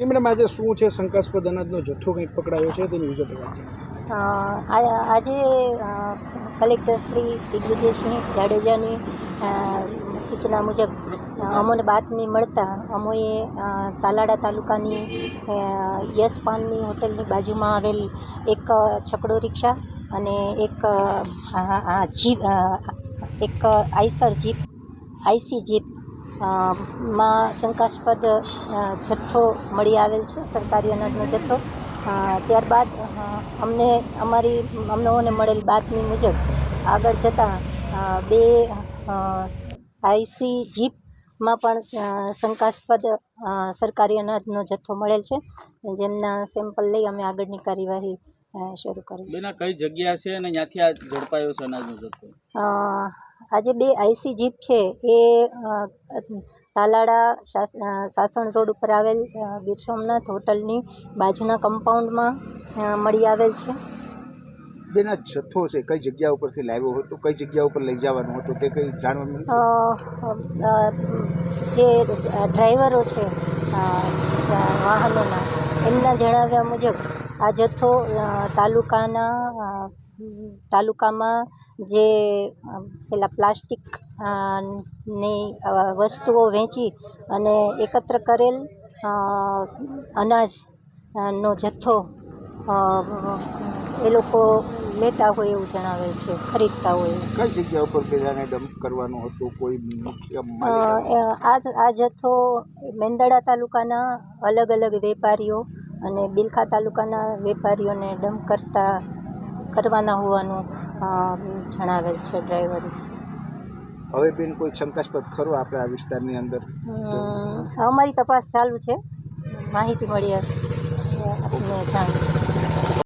Madam, આજે શું છે? શંકાસ્પદ અનાજનો જથ્થો કંઈક પકડાયો છે? તેની વિગત આ- આજે કલેક્ટર શ્રી દિગ્વિજયસિંહ જાડેજાની સૂચના મુજબ અમોને બાતમી મળતા અમોએ તાલાડા તાલુકાની પાનની હોટલની બાજુમાં આવેલ એક છકડો રિક્ષા અને એક જીપ એક આઈસર જીપ, આઈસી જીપ માં શંકાસ્પદ જથ્થો મળી આવેલ છે સરકારી અનાજનો જથ્થો. ત્યારબાદ અમને અમારી અમને મળેલ બાતમી મુજબ આગળ જતાં બે આઈસી જીપમાં પણ શંકાસ્પદ સરકારી અનાજનો જથ્થો મળેલ છે. જેમના સેમ્પલ લઈ અમે આગળની કાર્યવાહી શરૂ કરી બેન કઈ જગ્યા છે અને ત્યાંથી આ ઝડપાયો છે અનાજનો જથ્થો? આજે બે આઈસી જીપ છે. એ તાલાળા સાસણ રોડ ઉપર આવેલ ગીર સોમનાથ હોટલની બાજુના કમ્પાઉન્ડમાં મળી આવેલ છે. બેન આ જથ્થો છે કઈ જગ્યા ઉપરથી લાવ્યો હતો કઈ જગ્યા ઉપર લઈ જવાનો હતો તે કઈ જાણવા મળ્યું જે ડ્રાઈવરો છે વાહનોના એમના જણાવ્યા મુજબ આ જથ્થો તાલુકાના તાલુકામાં જે પેલા પ્લાસ્ટિકની વસ્તુઓ વેચી અને એકત્ર કરેલ અનાજ નો જથ્થો એ લોકો લેતા હોય એવું જણાવે છે ખરીદતા હોય. કઈ જગ્યા ઉપર પેલાને ડમ્પ કરવાનું હતું? કોઈ મુખ્ય આ આ જથ્થો મેંદડા તાલુકાના અલગ અલગ વેપારીઓ અને બિલખા તાલુકાના વેપારીઓને ડમ્પ કરતા કરવાના હોવાનું જણાવેલ છે ડ્રાઈવરે. હવે બેન કોઈ શંકાસ્પદ ખરો આપણે આ વિસ્તારની અંદર? અમારી તપાસ ચાલુ છે. માહિતી મળી આપને જાણ